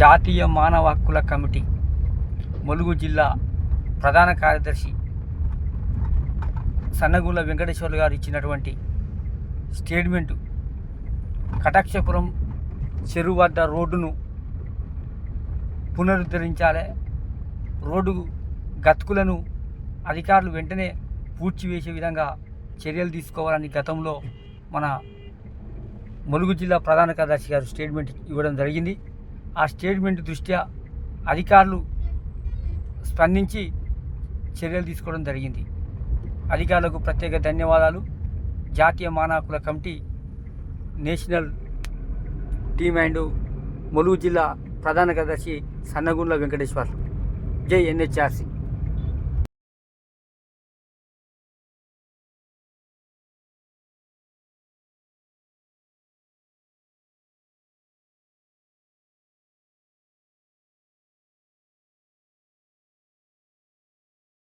జాతీయ మానవ హక్కుల కమిటీ ములుగు జిల్లా ప్రధాన కార్యదర్శి సన్నగుల వెంకటేశ్వర్లు గారు ఇచ్చినటువంటి స్టేట్మెంటు కటాక్షపురం చెరువు వద్ద రోడ్డును పునరుద్ధరించాలి. రోడ్డు గతుకులను అధికారులు వెంటనే పూడ్చివేసే విధంగా చర్యలు తీసుకోవాలని గతంలో మన ములుగు జిల్లా ప్రధాన కార్యదర్శి గారు స్టేట్మెంట్ ఇవ్వడం జరిగింది. ఆ స్టేట్మెంట్ దృష్ట్యా అధికారులు స్పందించి చర్యలు తీసుకోవడం జరిగింది. అధికారులకు ప్రత్యేక ధన్యవాదాలు. జాతీయ మానవ committee national team and Mulugu జిల్లా ప్రధాన కార్యదర్శి సన్నగుండ్ల వెంకటేశ్వర్. జై ఎన్హెచ్ఆర్సీ.